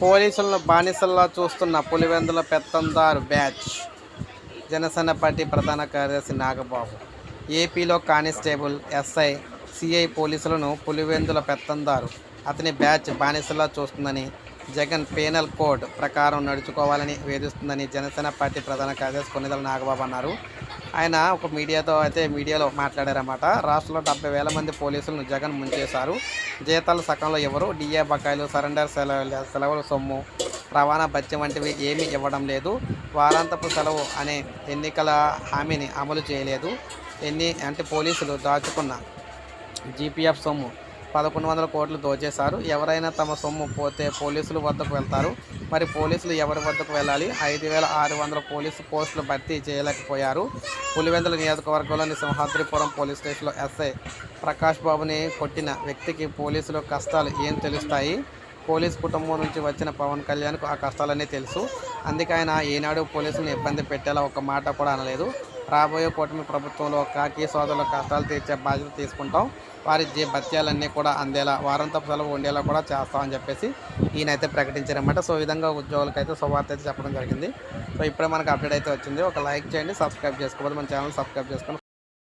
పోలీసులను బానిసల్లా చూస్తున్న పులివెందుల పెత్తందారు బ్యాచ్ జనసేన పార్టీ ప్రధాన కార్యదర్శి నాగబాబు ఏపీలో కానిస్టేబుల్ ఎస్ఐ సిఐ పోలీసులను పులివెందుల పెత్తందారు అతని బ్యాచ్ బానిసలా చూస్తుందని జగన్ పేనల్ కోడ్ ప్రకారం నడుచుకోవాలని వేధిస్తుందని జనసేన పార్టీ ప్రధాన కార్యదర్శి కొన్నిదల నాగబాబు అన్నారు. ఆయన ఒక మీడియాతో అయితే మీడియాలో మాట్లాడారన్నమాట. రాష్ట్రంలో డెబ్బై వేల మంది పోలీసులను జగన్ ముంచేశారు. జీతాలు సకంలో ఎవరు? డిఏ బకాయిలు సరెండర్ సెలవు సెలవుల సొమ్ము రవాణా భత్యం వంటివి ఏమీ ఇవ్వడం లేదు. వారాంతపు సెలవు అనే ఎన్నికల హామీని అమలు చేయలేదు. ఎన్ని అంటే పోలీసులు దాచుకున్న జీపీఎఫ్ సొమ్ము పదకొండు వందల కోట్లు దోచేశారు. ఎవరైనా తమ సొమ్ము పోతే పోలీసుల వద్దకు వెళ్తారు. మరి పోలీసులు ఎవరి వద్దకు వెళ్ళాలి? ఐదు వేల ఆరు వందల పోలీసు పోస్టులు భర్తీ చేయలేకపోయారు. పులివెందుల నియోజకవర్గంలోని సింహాద్రిపురం పోలీస్ స్టేషన్లో ఎస్ఐ ప్రకాష్ బాబుని కొట్టిన వ్యక్తికి పోలీసులు కష్టాలు ఏం తెలుస్తాయి? పోలీస్ కుటుంబం నుంచి వచ్చిన పవన్ కళ్యాణ్కు ఆ కష్టాలన్నీ తెలుసు. అందుకే ఆయన ఈనాడు పోలీసులను ఇబ్బంది పెట్టేలా ఒక మాట కూడా అనలేదు. రాబోయే కూటమి ప్రభుత్వంలో కాకి సోదరుల కష్టాలు తీర్చే బాధ్యత తీసుకుంటాం. వారి జీ భత్యాలన్నీ కూడా అందేలా వారంతపు సెలవు ఉండేలా కూడా చేస్తామని చెప్పేసి ఈయనైతే ప్రకటించారన్నమాట. సో విధంగా ఉద్యోగులకు అయితే శుభార్త అయితే చెప్పడం జరిగింది. సో ఇప్పుడే మనకు అప్డేట్ అయితే వచ్చింది. ఒక లైక్ చేయండి సబ్స్క్రైబ్ చేసుకోవాలి మన ఛానల్ సబ్స్క్రైబ్ చేసుకొని